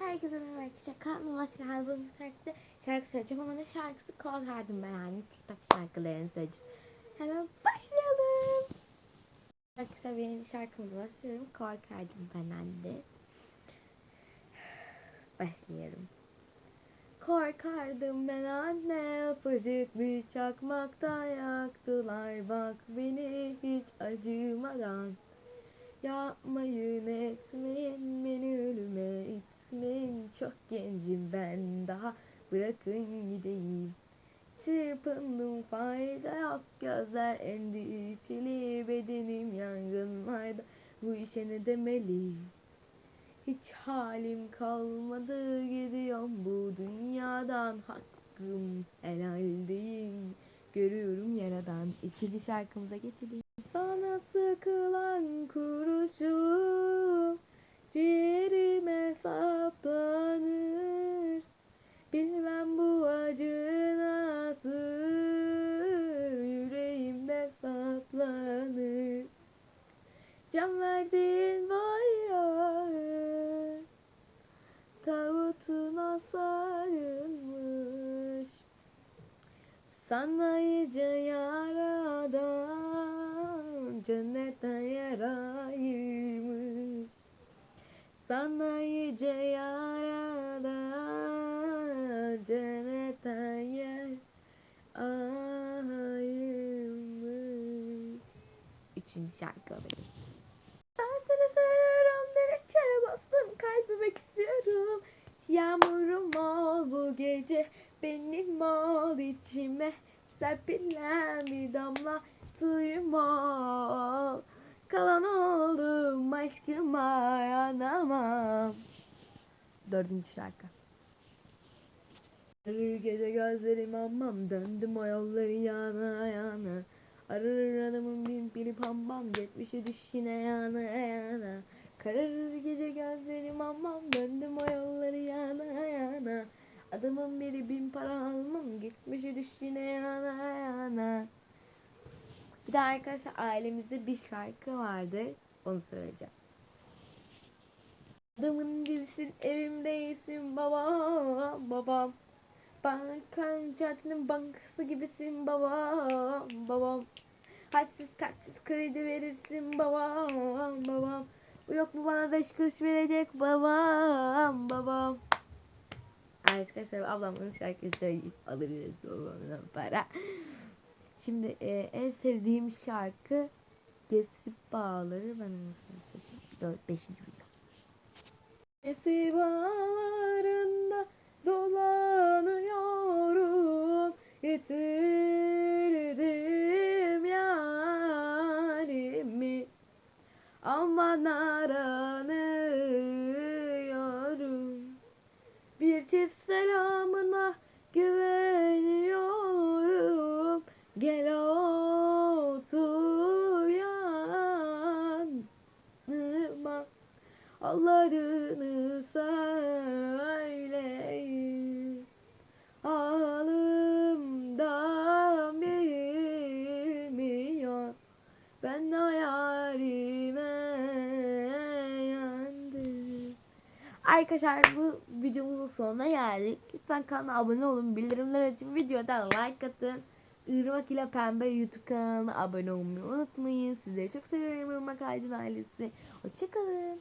Herkese merhaba arkadaşlar. Kanalıma hoş geldiniz. Şarkıda şarkı söyleyeceğim ama ne şarkısı kol verdim ben yani TikTok şarkılarını söyleyeceğiz. Hemen başlayalım. Arkadaşlar bir yeni şarkımız başlıyorum. Korkardım ben anne. Başlayalım. Korkardım ben anne Ufacık bir çakmakta yaktılar Bak beni hiç acımadan Yapmayın etmeyin beni ölüme Çok gencim ben daha bırakın gideyim. Çırpındım fayda yok gözler endişeli Bedenim yangınlarda. Bu işe ne demeli hiç halim kalmadı gidiyorum bu dünyadan. Hakkım helal değil görüyorum yaradan. İkinci şarkımıza geçelim. Sana sıkılan kurşun ciğerime saplanır can verdiğin var ya tavutuna sarılmış sana yüce yaradan cennetten yer ayırmış sana yüce yaradan cennetten yer Üçüncü şarkı alayım. Ben seni seviyorum dedikçe bastım kalbime istiyorum Yağmurum ol bu gece benim ol içime. Serpilen bir damla suyum ol. Kalan oldum aşkıma yanamam. Dördüncü şarkı. Gece gözlerim ammam Döndüm o yolları yana yana Ararır adamın bin pili pam pam Geçmişe düş yine yana yana. Kararır gece gözlerim ammam Döndüm o yolları yana yana. Adamın biri bin para almam Gitmişe düş yine yana yana. Bir de arkadaşlar ailemizde bir şarkı vardı Onu söyleyeceğim. Adamın dibisin evimdeysin babam babam Bankanın caddinin bankası gibisin babam babam Hadsiz kartsız kredi verirsin babam babam. Yok mu bana beş kuruş verecek babam babam? Arkadaşlar ablamın şarkısı söyleyip alırız babamdan para. Şimdi e, en sevdiğim şarkı Kesip Bağları. Ben nasıl seçeyim 4 5. video. Kesip bağlarında Aman aranıyorum Bir çift selamına güveniyorum. Gel otur yanıma. Hallarını söyleyin. Halımdan Arkadaşlar bu videomuzun sonuna geldik. Lütfen kanala abone olun. Bildirimler açın. Videoda like atın. Irmak ile Pembe YouTube kanalına abone olmayı unutmayın. Sizleri çok seviyorum Irmak Aydın ailesi. Hoşçakalın.